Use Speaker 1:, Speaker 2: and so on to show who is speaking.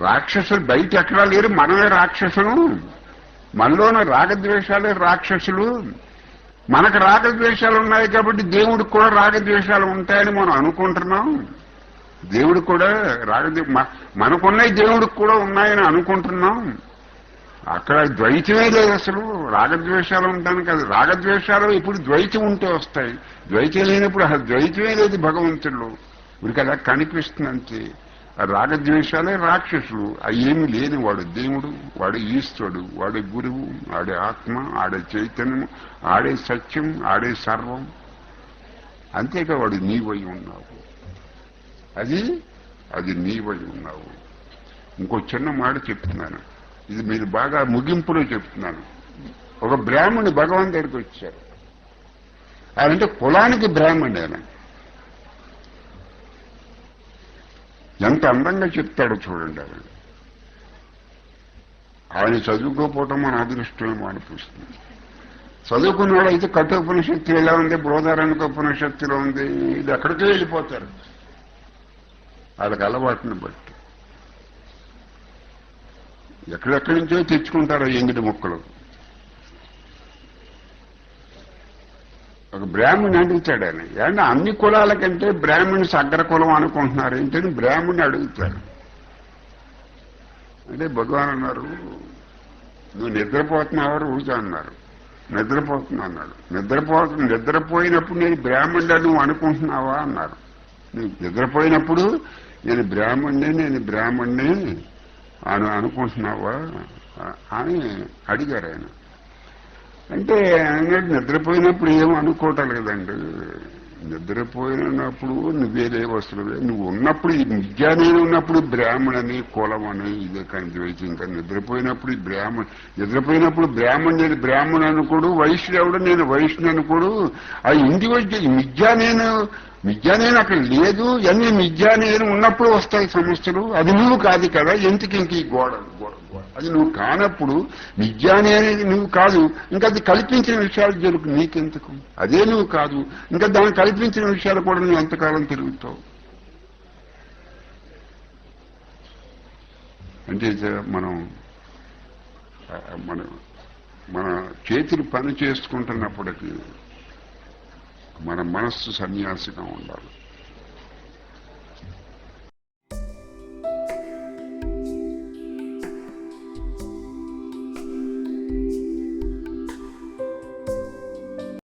Speaker 1: రాక్షసులు బయట ఎక్కడా లేరు మనమే రాక్షసులు. మనలోన రాగద్వేషాలే రాక్షసులు. మనకు రాగద్వేషాలు ఉన్నాయి కాబట్టి దేవుడికి కూడా రాగద్వేషాలు ఉంటాయని మనం అనుకుంటున్నాం. దేవుడు కూడా రాగద్వే మనకున్నాయి దేవుడికి కూడా ఉన్నాయని అనుకుంటున్నాం. అక్కడ ద్వైతమే లేదు అసలు. రాగద్వేషాలు ఉంటాను కదా. రాగద్వేషాలు ఇప్పుడు ద్వైతం ఉంటే వస్తాయి. ద్వైతం లేనప్పుడు అసలు ద్వైతమే లేదు భగవంతుడు. వీరికి అలా కనిపిస్తుంది అంతే రాగద్వేషాలే రాక్షసులు. అవి ఏమి లేని వాడు దేవుడు వాడు ఈశ్వరుడు వాడి గురువు ఆడే ఆత్మ ఆడే చైతన్యం ఆడే సత్యం ఆడే సర్వం. అంతేకా వాడు నీవై ఉన్నావు. అది అది నీవై ఉన్నావు. ఇంకో చిన్న మాట చెప్తున్నాను. ఇది మీరు బాగా ముగింపులో చెప్తున్నాను. ఒక బ్రాహ్మణుడు భగవాన్ దగ్గరికి వచ్చారు. ఆయన అంటే కులానికి బ్రాహ్మణుడు ఆయన. ఎంత అందంగా చెప్తాడో చూడండి ఆయన ఆయన చదువుకోపోవటం మన అదృష్టమేమో అనిపిస్తుంది. చదువుకున్నవాడైతే అయితే కఠోపనిషత్తు ఎలా ఉంది? బృహదారానికి ఉపనిషత్తులో ఉంది. ఇది ఎక్కడికే వెళ్ళిపోతారు. వాళ్ళకి అలవాటుని బట్టి. ఎక్కడెక్కడి నుంచో తెచ్చుకుంటారు ఎంగిడి ముక్కలు. ఒక బ్రాహ్మణ్ అడుగుతాడు ఆయన ఏమన్నా అన్ని కులాల కంటే బ్రాహ్మణ్స్ అగ్రకులం అనుకుంటున్నారు ఏంటని బ్రాహ్మణ్ణి అడుగుతాడు. అంటే భగవాన్ అన్నారు నువ్వు నిద్రపోతున్నావా? ఊజా అన్నారు. నిద్రపోతున్నా అన్నాడు. నిద్రపోతు నిద్రపోయినప్పుడు నేను బ్రాహ్మణుడు నువ్వు అనుకుంటున్నావా? అన్నారు. నువ్వు నిద్రపోయినప్పుడు నేను బ్రాహ్మణ్ణే నేను బ్రాహ్మణ్ణే అని అనుకుంటున్నావా? అని అడిగారు ఆయన. అంటే నిద్రపోయినప్పుడు ఏం అనుకోవటం లేదండి. నిద్రపోయినప్పుడు నువ్వేరే వస్తువులే నువ్వు ఉన్నప్పుడు ఈ ఉన్నప్పుడు బ్రాహ్మణని కులం అని ఇదే కానీ ద్వైతం ఇంకా నిద్రపోయినప్పుడు ఈ బ్రాహ్మణ నిద్రపోయినప్పుడు నేను బ్రాహ్మణు అనుకోడు వైష్ణవుడు నేను వైష్ణు అనుకోడు. ఆ ఇండివిజువల్ మిథ్యా నేను మిథ్యా నేను అక్కడ లేదు. అన్ని మిథ్యా నేను ఉన్నప్పుడు వస్తాయి సమస్యలు. అది నువ్వు కాదు కదా. ఎందుకు ఇంక ఈ గోడ అది నువ్వు కానప్పుడు మిథ్యానే అనేది నువ్వు కాదు. ఇంకా అది కల్పించిన విషయాలు జరుగు నీకెందుకు? అదే నువ్వు కాదు. ఇంకా దాన్ని కల్పించిన విషయాలు కూడా నువ్వు ఎంతకాలం తిరుగుతావు? అంటే మనం మన మన చేతులు పని చేసుకుంటున్నప్పటికీ మన మనస్సు సన్యాసిగా ఉండాలి.